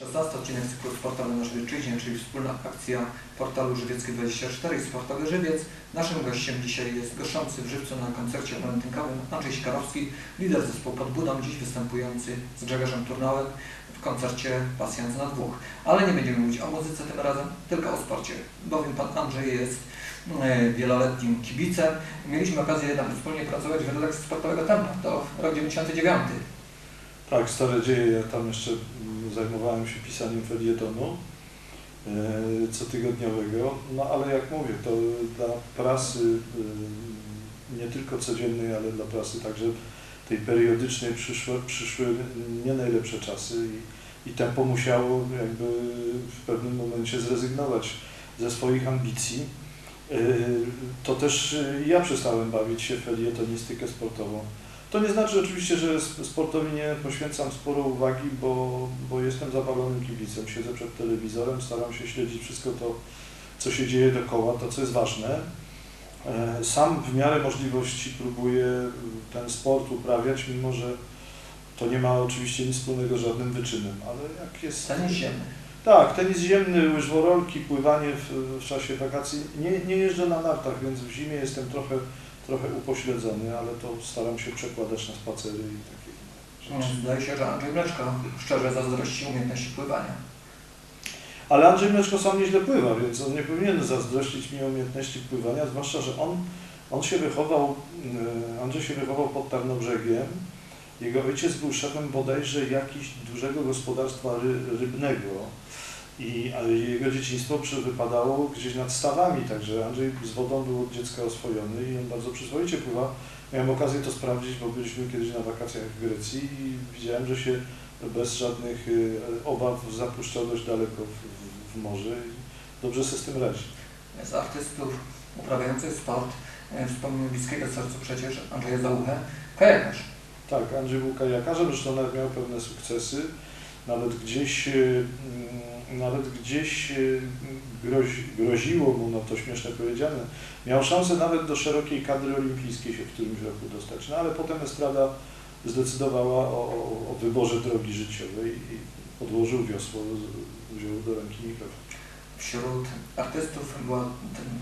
16 odcinek cyklu Sportowy na Żywiecczyźnie, czyli wspólna akcja portalu Żywiecki24 i Sportowy Żywiec. Naszym gościem dzisiaj jest goszczący w Żywcu na koncercie walentynkowym Andrzej Sikarowski, lider zespołu pod budą, dziś występujący z Grzegorzem Turnałem w koncercie Pasjans na dwóch. Ale nie będziemy mówić o muzyce tym razem, tylko o sporcie, bowiem pan Andrzej jest e, wieloletnim kibicem. Mieliśmy okazję nawet wspólnie pracować w redakcji sportowego Tempa, to rok 99. Tak, stare dzieje. Ja tam jeszcze mm, zajmowałem się pisaniem felietonu e, cotygodniowego. No ale jak mówię, to dla prasy e, nie tylko codziennej, ale dla prasy także tej periodycznej przyszły, przyszły nie najlepsze czasy i, i tempo musiało jakby w pewnym momencie zrezygnować ze swoich ambicji. E, To też ja przestałem bawić się w felietonistykę sportową. To nie znaczy oczywiście, że sp- sportowi nie poświęcam sporo uwagi, bo, bo jestem zapalonym kibicem. Siedzę przed telewizorem, staram się śledzić wszystko to, co się dzieje dookoła, to co jest ważne. E, Sam w miarę możliwości próbuję ten sport uprawiać, mimo że to nie ma oczywiście nic wspólnego z żadnym wyczynem, ale jak jest... Tenis ziemny. Tak, tenis ziemny, łyżworolki, pływanie w, w czasie wakacji. Nie, nie jeżdżę na nartach, więc w zimie jestem trochę, trochę upośledzony, ale to staram się przekładać na spacery i takie rzeczy. Mm, Zdaje się, że Andrzej Mleczko szczerze zazdrości umiejętności pływania. Ale Andrzej Mleczko sam nieźle pływa, więc on nie powinien zazdrościć mi umiejętności pływania, zwłaszcza, że on, on się wychował, e, Andrzej się wychował pod Tarnobrzegiem. Jego ojciec był szefem bodajże jakiegoś dużego gospodarstwa ry, rybnego i jego dzieciństwo wypadało gdzieś nad stawami, także Andrzej z wodą był od dziecka oswojony i on bardzo przyzwoicie pływa. Miałem okazję to sprawdzić, bo byliśmy kiedyś na wakacjach w Grecji i widziałem, że się bez żadnych y, obaw zapuszczał dość daleko w, w, morze i dobrze sobie z tym radzi. Z artystów uprawiających sport, e, wspomniał bliskiego sercu przecież Andrzeja Załuchę, kajakarz. Tak, Andrzej był kajakarzem, zresztą nawet miał pewne sukcesy. Nawet gdzieś, y, mm, nawet gdzieś y, grozi, groziło mu, no to śmieszne powiedziane, miał szansę nawet do szerokiej kadry olimpijskiej się w którymś roku dostać. No ale potem Estrada zdecydowała o, o, o wyborze drogi życiowej i podłożył wiosło, wziął do ręki mikrofon. Wśród artystów była,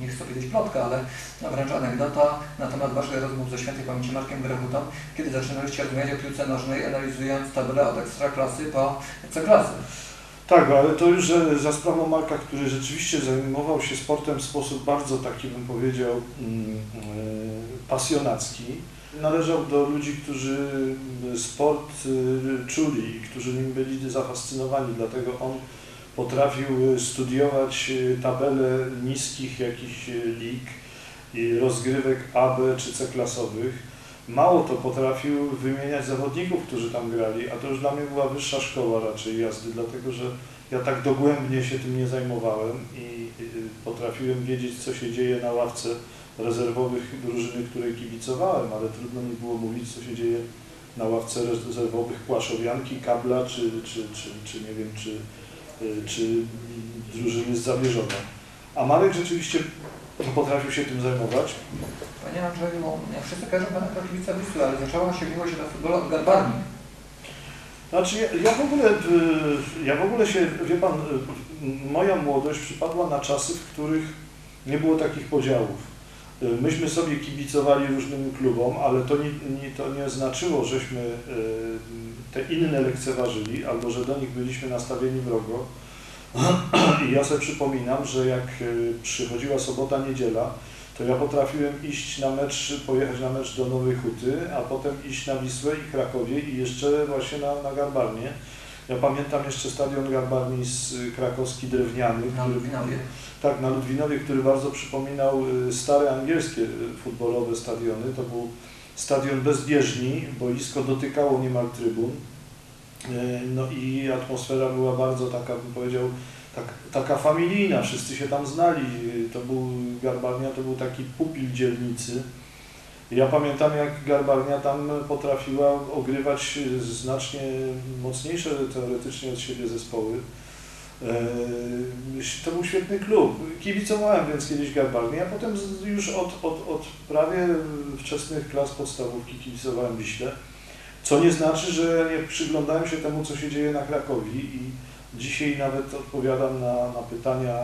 nie chcę powiedzieć plotka, ale wręcz anegdota na temat Waszych rozmów ze świętej pamięci Markiem Grechutą, kiedy zaczynaliście rozmawiać o piłce nożnej, analizując tabelę od ekstraklasy po ekstraklasy. Tak, ale to już za sprawą Marka, który rzeczywiście zajmował się sportem w sposób bardzo taki, bym powiedział, mm, e, pasjonacki. Należał do ludzi, którzy sport e, czuli i którzy nim byli zafascynowani, dlatego on potrafił studiować e, tabele niskich jakichś lig rozgrywek A, B czy C klasowych. Mało to potrafił wymieniać zawodników, którzy tam grali, a to już dla mnie była wyższa szkoła raczej jazdy, dlatego że ja tak dogłębnie się tym nie zajmowałem i y, potrafiłem wiedzieć, co się dzieje na ławce rezerwowych drużyny, której kibicowałem, ale trudno mi było mówić, co się dzieje na ławce rezerwowych Płaszowianki, Kabla, czy, czy, czy, czy nie wiem, czy, y, czy drużyny z Zabierzowa. A Marek rzeczywiście potrafił się tym zajmować. Panie Andrzeju, ja wszyscy kojarzą Pana jako kibica Wisły, ale zaczęła się miłość do futbolu od Garbarni. Znaczy ja, ja w ogóle, y, ja w ogóle się, wie pan, y, moja młodość przypadła na czasy, w których nie było takich podziałów. Y, Myśmy sobie kibicowali różnym klubom, ale to nie, nie, to nie znaczyło, żeśmy te inne lekceważyli albo że do nich byliśmy nastawieni wrogo. I ja sobie przypominam, że jak y, przychodziła sobota, niedziela, to ja potrafiłem iść na mecz, pojechać na mecz do Nowej Huty, a potem iść na Wisłę i Krakowie i jeszcze właśnie na, na Garbarnię. Ja pamiętam jeszcze stadion Garbarni z y, krakowski drewniany, Na który, Ludwinowie. tak, na Ludwinowie, który bardzo przypominał y, stare angielskie futbolowe stadiony. To był stadion bez bieżni, boisko dotykało niemal trybun. Y, No i atmosfera była bardzo taka, bym powiedział, tak, taka familijna, wszyscy się tam znali. To był Garbarnia, to był taki pupil dzielnicy. Ja pamiętam, jak Garbarnia tam potrafiła ogrywać znacznie mocniejsze teoretycznie od siebie zespoły. Eee, To był świetny klub. Kibicowałem więc kiedyś Garbarni, a potem już od, od, od prawie wczesnych klas podstawówki kibicowałem Wiśle. Co nie znaczy, że nie przyglądałem się temu, co się dzieje na Krakowi i Dzisiaj nawet odpowiadam na, na pytania,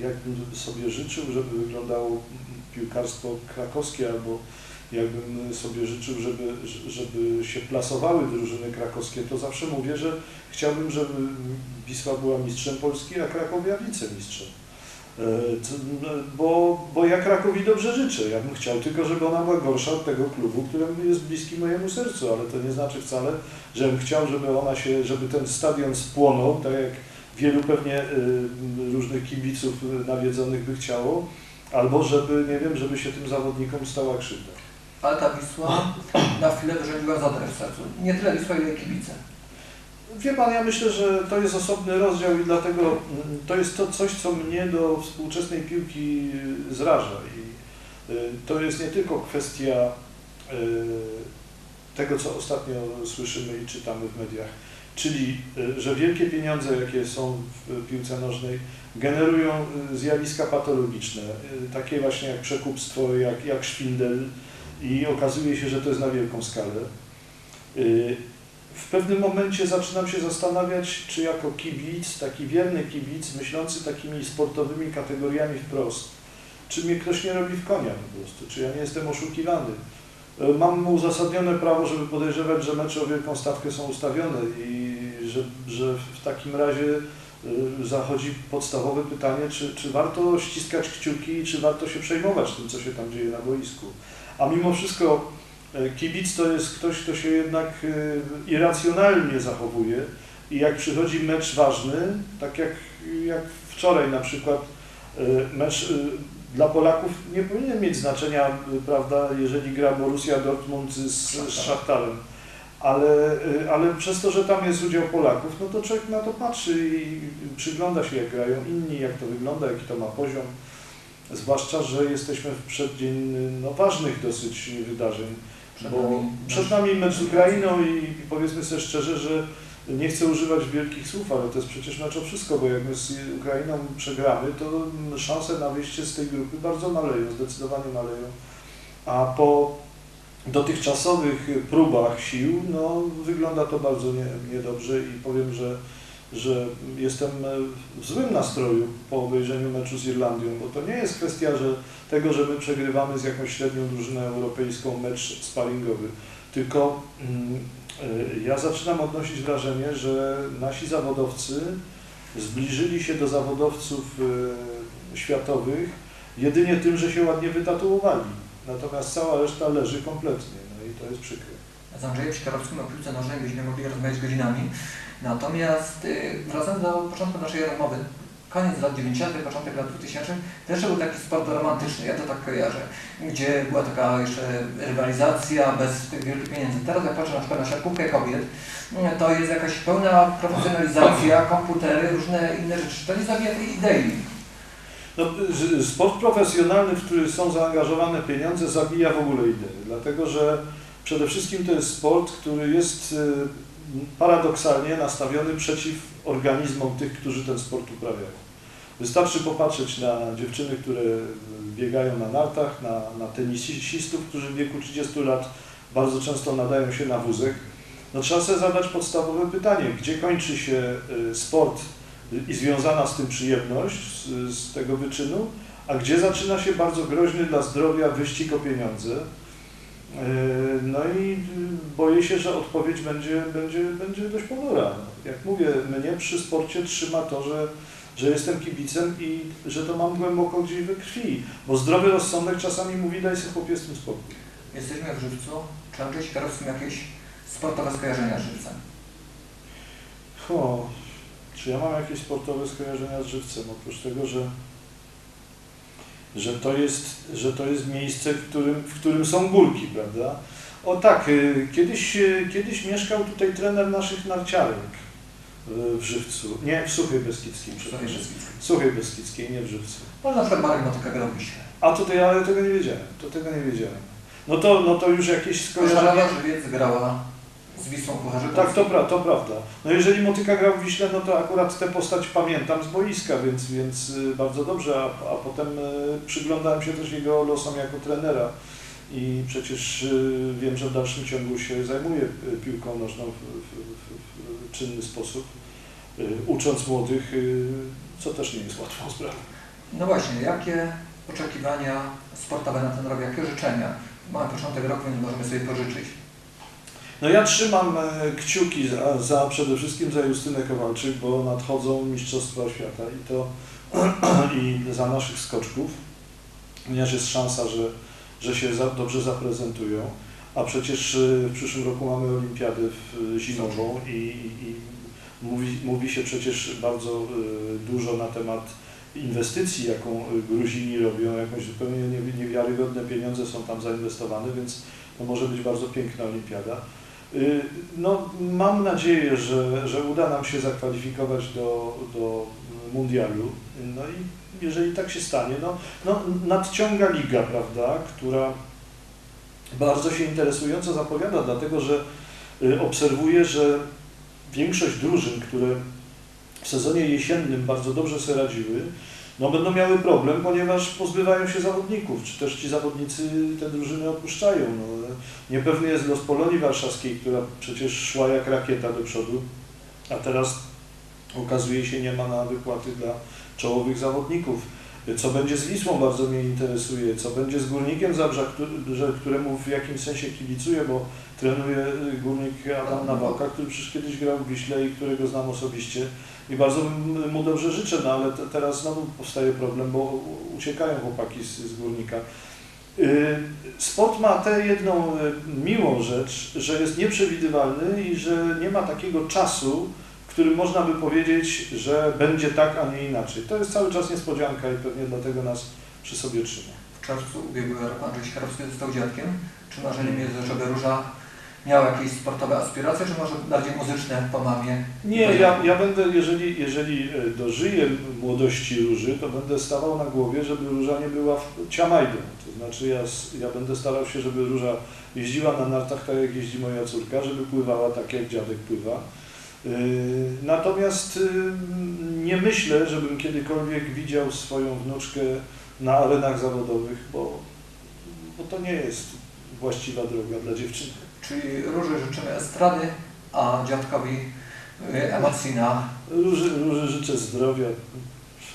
y, jak bym sobie życzył, żeby wyglądało piłkarstwo krakowskie, albo jakbym sobie życzył, żeby, żeby się plasowały drużyny krakowskie, to zawsze mówię, że chciałbym, żeby Wisła była mistrzem Polski, a Krakowia wicemistrzem. E, no, Bo, bo ja Krakowi dobrze życzę. Ja bym chciał tylko, żeby ona była gorsza od tego klubu, który jest bliski mojemu sercu, ale to nie znaczy wcale, że bym chciał, żeby ona się, żeby ten stadion spłonął, tak jak wielu pewnie y, różnych kibiców nawiedzonych by chciało, albo żeby, nie wiem, żeby się tym zawodnikom stała krzywda. Ale ta Wisła na chwilę wyrządziła zadrę w sercu. Nie tyle Wisła, ile kibice. Wie Pan, ja myślę, że to jest osobny rozdział i dlatego mm, to jest to coś, co mnie do współczesnej piłki y, zraża. I y, to jest nie tylko kwestia y, tego, co ostatnio słyszymy i czytamy w mediach, czyli, że wielkie pieniądze, jakie są w piłce nożnej, generują zjawiska patologiczne, takie właśnie jak przekupstwo, jak, jak szwindel i okazuje się, że to jest na wielką skalę. W pewnym momencie zaczynam się zastanawiać, czy jako kibic, taki wierny kibic, myślący takimi sportowymi kategoriami wprost, czy mnie ktoś nie robi w konia po prostu, czy ja nie jestem oszukiwany. E, Mam uzasadnione prawo, żeby podejrzewać, że mecze o wielką stawkę są ustawione i że, że w takim razie y, zachodzi podstawowe pytanie, czy, czy warto ściskać kciuki i czy warto się przejmować tym, co się tam dzieje na boisku. A mimo wszystko e, kibic to jest ktoś, kto się jednak e, irracjonalnie zachowuje i jak przychodzi mecz ważny, tak jak, jak wczoraj na przykład e, mecz e, dla Polaków nie powinien mieć znaczenia, e, prawda, jeżeli gra Borussia Dortmund z, z Szachtarem. Ale, e, ale przez to, że tam jest udział Polaków, no to człowiek na to patrzy i przygląda się, jak grają inni, jak to wygląda, jaki to ma poziom. Zwłaszcza, że jesteśmy w przeddzień no, ważnych dosyć wydarzeń. Przed Bo nami przed nami mecz z Ukrainą i, i powiedzmy sobie szczerze, że nie chcę używać wielkich słów, ale to jest przecież mecz o wszystko, bo jak my z Ukrainą przegramy, to szanse na wyjście z tej grupy bardzo maleją, zdecydowanie maleją. A po dotychczasowych próbach sił, no wygląda to bardzo nie, niedobrze i powiem, że, że jestem w złym nastroju po obejrzeniu meczu z Irlandią, bo to nie jest kwestia że tego, że my przegrywamy z jakąś średnią drużyną europejską mecz sparingowy, tylko mm, y, ja zaczynam odnosić wrażenie, że nasi zawodowcy zbliżyli się do zawodowców y, światowych jedynie tym, że się ładnie wytatuowali. Natomiast cała reszta leży kompletnie, no i to jest przykre. Z Andrzejem Sikorowskim o piłce nożnej byśmy mogli rozmawiać godzinami. Natomiast y, wracając do początku naszej rozmowy, koniec lat 90., początek lat 2000, też był taki sport romantyczny, ja to tak kojarzę, gdzie była taka jeszcze rywalizacja bez tych wielkich pieniędzy. Teraz jak patrzę na przykład na siatkówkę kobiet, y, to jest jakaś pełna profesjonalizacja, komputery, różne inne rzeczy. To nie zabija tej idei. No, sport profesjonalny, w który są zaangażowane pieniądze, zabija w ogóle ideę, dlatego że przede wszystkim to jest sport, który jest y, paradoksalnie nastawiony przeciw organizmom tych, którzy ten sport uprawiają. Wystarczy popatrzeć na dziewczyny, które biegają na nartach, na, na tenisistów, którzy w wieku 30 lat bardzo często nadają się na wózek. No, trzeba sobie zadać podstawowe pytanie, gdzie kończy się y, sport i związana z tym przyjemność z, z tego wyczynu, a gdzie zaczyna się bardzo groźny dla zdrowia wyścig o pieniądze. Yy, No i yy, boję się, że odpowiedź będzie, będzie, będzie dość ponura. Jak mówię, mnie przy sporcie trzyma to, że, że jestem kibicem i że to mam głęboko gdzieś we krwi, bo zdrowy rozsądek czasami mówi, daj sobie chłopie z tym spokój. Jesteśmy w Żywcu. Czy Andrzej Sikorowski ma jakieś sportowe skojarzenia z Żywcem? O, czy ja mam jakieś sportowe skojarzenia z żywcem, oprócz tego, że, że, to, jest, że to jest miejsce, w którym, w którym są górki, prawda? O tak, y, kiedyś, y, kiedyś mieszkał tutaj trener naszych narciarek y, w Żywcu, nie, w Suchej Beskidzkiej, przepraszam. W Suchej Beskidzkiej, nie w Żywcu. Może na przykład Marek Motyka grał w Wiśle. A tutaj, ale tego nie wiedziałem, to tego nie wiedziałem. No to, no to już jakieś skojarzenia. Koszarawa Żywiec grała z Wisłą Pucharzyków. Tak, to, pra, to prawda. No jeżeli Motyka grał w Wiśle, no to akurat tę postać pamiętam z boiska, więc, więc y, bardzo dobrze, a, a potem y, przyglądałem się też jego losom jako trenera i przecież y, wiem, że w dalszym ciągu się zajmuje piłką nożną w, w, w, w czynny sposób. ucząc młodych, co też nie jest łatwą sprawą. No właśnie, jakie oczekiwania sportowe na ten rok, jakie życzenia? Mamy początek roku, więc możemy sobie pożyczyć. No ja trzymam e, kciuki za, za przede wszystkim za Justynę Kowalczyk, bo nadchodzą Mistrzostwa Świata i to i za naszych skoczków, ponieważ jest szansa, że, że się za, dobrze zaprezentują, a przecież e, w przyszłym roku mamy Olimpiadę w, zimową i, i, mówi, mówi się przecież bardzo e, dużo na temat inwestycji, jaką e, Gruzini robią, jakąś zupełnie niewi- niewiarygodne pieniądze są tam zainwestowane, więc to może być bardzo piękna olimpiada. Y, No, mam nadzieję, że, że uda nam się zakwalifikować do, do mundialu. No i jeżeli tak się stanie, no, no nadciąga liga, prawda, która bardzo się interesująco zapowiada, dlatego że y, obserwuję, że większość drużyn, które w sezonie jesiennym bardzo dobrze sobie radziły, no będą miały problem, ponieważ pozbywają się zawodników, czy też ci zawodnicy te drużyny opuszczają. No, niepewny jest los Polonii Warszawskiej, która przecież szła jak rakieta do przodu, a teraz okazuje się nie ma na wypłaty dla czołowych zawodników. Co będzie z Wisłą bardzo mnie interesuje, co będzie z Górnikiem Zabrza, któremu w jakimś sensie kibicuję, bo trenuje Górnik Adam Nawałka, który przecież kiedyś grał w Wiśle i którego znam osobiście i bardzo mu dobrze życzę, no ale te, teraz znowu powstaje problem, bo uciekają chłopaki z, z Górnika. Y, Sport ma tę jedną y, miłą rzecz, że jest nieprzewidywalny i że nie ma takiego czasu, którym można by powiedzieć, że będzie tak, a nie inaczej. To jest cały czas niespodzianka i pewnie dlatego nas przy sobie trzyma. W czerwcu ubiegłego roku Andrzej Sikarowski został dziadkiem. Czy marzeniem jest, żeby Róża miała jakieś sportowe aspiracje, czy może bardziej muzyczne po mamie? Nie, ja, ja będę, jeżeli, jeżeli e, dożyję młodości Róży, to będę stawał na głowie, żeby Róża nie była ciamajdą. To znaczy ja, ja będę starał się, żeby Róża jeździła na nartach tak jak jeździ moja córka, żeby pływała tak jak dziadek pływa. Yy, Natomiast yy, nie myślę, żebym kiedykolwiek widział swoją wnuczkę na arenach zawodowych, bo, bo to nie jest właściwa droga dla dziewczyny. Czyli Róży życzymy estrady, a dziadkowi y, emocji na Róży, Róży życzę zdrowia.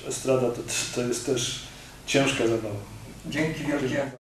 Estrada to, to jest też ciężka zabawa. dzięki wielkie.